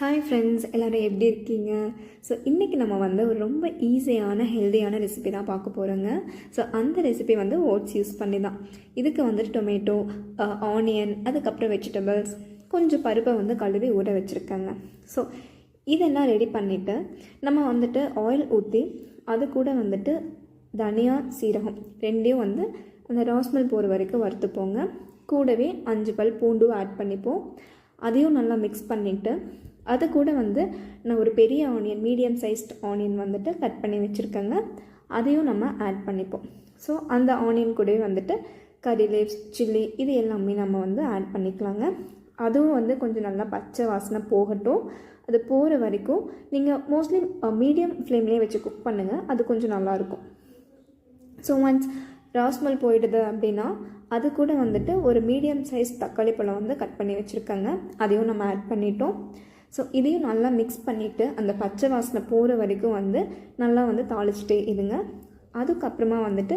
Hi friends எல்லோரும் எப்படி இருக்கீங்க? ஸோ இன்றைக்கி நம்ம வந்து ஒரு ரொம்ப ஈஸியான ஹெல்த்தியான ரெசிபி தான் பார்க்க போகிறோங்க ஸோ அந்த ரெசிபி வந்து ஓட்ஸ் யூஸ் பண்ணி தான் இதுக்கு வந்துட்டு டொமேட்டோ ஆனியன் அதுக்கப்புறம் வெஜிடபிள்ஸ் கொஞ்சம் பருப்பை வந்து கழுவி ஊற வச்சுருக்கேங்க. ஸோ இதெல்லாம் ரெடி பண்ணிவிட்டு நம்ம வந்துட்டு ஆயில் ஊற்றி அது கூட வந்துட்டு தனியா சீரகம் ரெண்டையும் வந்து அந்த ராஸ்மல் போகிற வரைக்கும் வறுத்துப்போங்க. கூடவே அஞ்சு பல் பூண்டும் ஆட் பண்ணிப்போம். அதையும் நல்லா மிக்ஸ் பண்ணிவிட்டு அது கூட வந்து நான் ஒரு பெரிய ஆனியன் மீடியம் சைஸ்ட் ஆனியன் வந்துட்டு கட் பண்ணி வச்சுருக்கேங்க. அதையும் நம்ம ஆட் பண்ணிப்போம். ஸோ அந்த ஆனியன் கூடவே வந்துட்டு கறி லீவ்ஸ் சில்லி இது எல்லாமே நம்ம வந்து ஆட் பண்ணிக்கலாங்க. அதுவும் வந்து கொஞ்சம் நல்லா பச்சை வாசனை போகட்டும். அது போகிற வரைக்கும் நீங்கள் மோஸ்ட்லி மீடியம் ஃப்ளேம்லேயே வச்சு குக் பண்ணுங்கள் அது கொஞ்சம் நல்லாயிருக்கும் ஸோ ஒன்ஸ் ராஸ்மல் போயிடுது அப்படின்னா அது கூட வந்துட்டு ஒரு மீடியம் சைஸ் தக்காளி பழம் வந்து கட் பண்ணி வச்சுருக்கேங்க. அதையும் நம்ம ஆட் பண்ணிட்டோம். ஸோ இதையும் நல்லா மிக்ஸ் பண்ணிவிட்டு அந்த பச்சை வாசனை போகிற வரைக்கும் வந்து நல்லா வந்து தாளிச்சிட்டே இருங்க. அதுக்கப்புறமா வந்துட்டு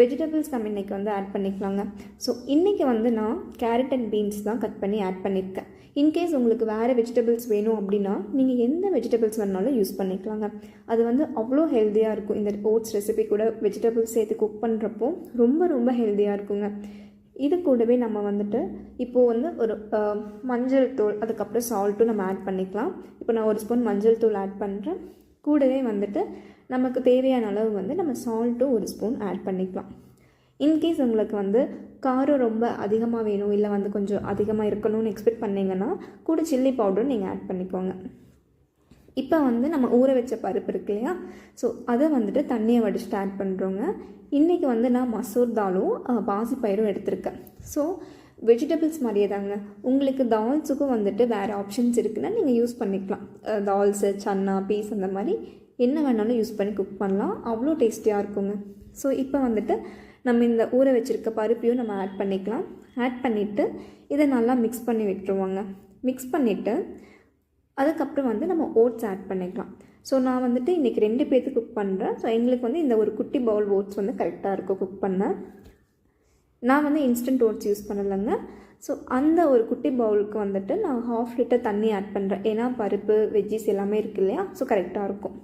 வெஜிடபிள்ஸ் நம்ம இன்றைக்கி வந்து ஆட் பண்ணிக்கலாங்க. ஸோ இன்றைக்கி வந்து நான் கேரட் அண்ட் பீன்ஸ் தான் கட் பண்ணி ஆட் பண்ணியிருக்கேன் இன்கேஸ் உங்களுக்கு வேறு வெஜிடபிள்ஸ் வேணும் அப்படின்னா நீங்கள் எந்த வெஜிடபிள்ஸ் வேணாலும் யூஸ் பண்ணிக்கலாங்க. அது வந்து அவ்வளோ ஹெல்த்தியாக இருக்கும். இந்த ஓட்ஸ் ரெசிபி கூட வெஜிடபிள்ஸ் சேர்த்து குக் பண்ணுறப்போ ரொம்ப ரொம்ப ஹெல்த்தியாக இருக்குங்க. இது கூடவே நம்ம வந்துட்டு இப்போது வந்து ஒரு மஞ்சள் தூள் அதுக்கப்புறம் சால்ட்டும் நம்ம ஆட் பண்ணிக்கலாம். இப்போ நான் ஒரு ஸ்பூன் மஞ்சள் தூள் ஆட் பண்ணுறேன் கூடவே வந்துட்டு நமக்கு தேவையான அளவு வந்து நம்ம சால்ட்டும் ஒரு ஸ்பூன் ஆட் பண்ணிக்கலாம். இன்கேஸ் உங்களுக்கு வந்து காரம் ரொம்ப அதிகமாக வேணும் இல்லை வந்து கொஞ்சம் அதிகமாக இருக்கணும்னு எக்ஸ்பெக்ட் பண்ணிங்கன்னா கூட சில்லி பவுடரும் நீங்கள் ஆட் பண்ணிக்கோங்க. இப்போ வந்து நம்ம ஊற வச்ச பருப்பு இருக்கு இல்லையா? ஸோ அதை வந்துட்டு தண்ணியை வடிச்சுட்டு ஆட் பண்ணுறோங்க இன்றைக்கி வந்து நான் மசூர் தாலும் பாசிப்பயிரும் எடுத்திருக்கேன். ஸோ வெஜிடபிள்ஸ் மாதிரியே தாங்க. உங்களுக்கு தால்ஸுக்கும் வந்துட்டு வேறு ஆப்ஷன்ஸ் இருக்குன்னா நீங்கள் யூஸ் பண்ணிக்கலாம். தால்ஸு சன்னா பீஸ் அந்த மாதிரி என்ன வேணாலும் யூஸ் பண்ணி குக் பண்ணலாம். அவ்வளோ டேஸ்டியாக இருக்குங்க. ஸோ இப்போ வந்துட்டு நம்ம இந்த ஊற வச்சுருக்க பருப்பையும் நம்ம ஆட் பண்ணிக்கலாம். ஆட் பண்ணிவிட்டு இதை நல்லா மிக்ஸ் பண்ணி விட்டுருவோங்க. மிக்ஸ் பண்ணிவிட்டு அதுக்கப்புறம் வந்து நம்ம ஓட்ஸ் ஆட் பண்ணிக்கலாம். ஸோ நான் வந்துட்டு இன்றைக்கி ரெண்டு பேர்த்துக்கு குக் பண்ணுறேன் ஸோ எங்களுக்கு வந்து இந்த ஒரு குட்டி பவுல் ஓட்ஸ் வந்து கரெக்டாக இருக்கும் குக் பண்ண. நான் வந்து இன்ஸ்டன்ட் ஓட்ஸ் யூஸ் பண்ணலைங்க. ஸோ அந்த ஒரு குட்டி பவுலுக்கு வந்துட்டு நான் ஹாஃப் லிட்டர் தண்ணி ஆட் பண்ணுறேன் ஏன்னா பருப்பு வெஜ்ஜிஸ் எல்லாமே இருக்கு இல்லையா? ஸோ கரெக்டாக இருக்கும்.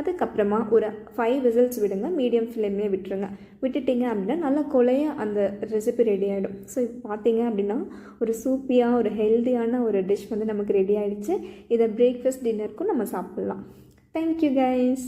அதுக்கப்புறமா ஒரு ஃபைவ் விசில்ஸ் விடுங்க மீடியம் ஃப்ளேம்லேயே விட்டுருங்க. விட்டுட்டிங்க அப்படின்னா நல்லா கொலைய அந்த ரெசிபி ரெடி ஆகிடும் ஸோ இப்போ பார்த்தீங்க அப்படின்னா ஒரு சூப்பியாக ஒரு ஹெல்த்தியான ஒரு டிஷ் வந்து நமக்கு ரெடி ஆகிடுச்சு இதை பிரேக்ஃபாஸ்ட் டின்னருக்கும் நம்ம சாப்பிட்லாம். Thank you guys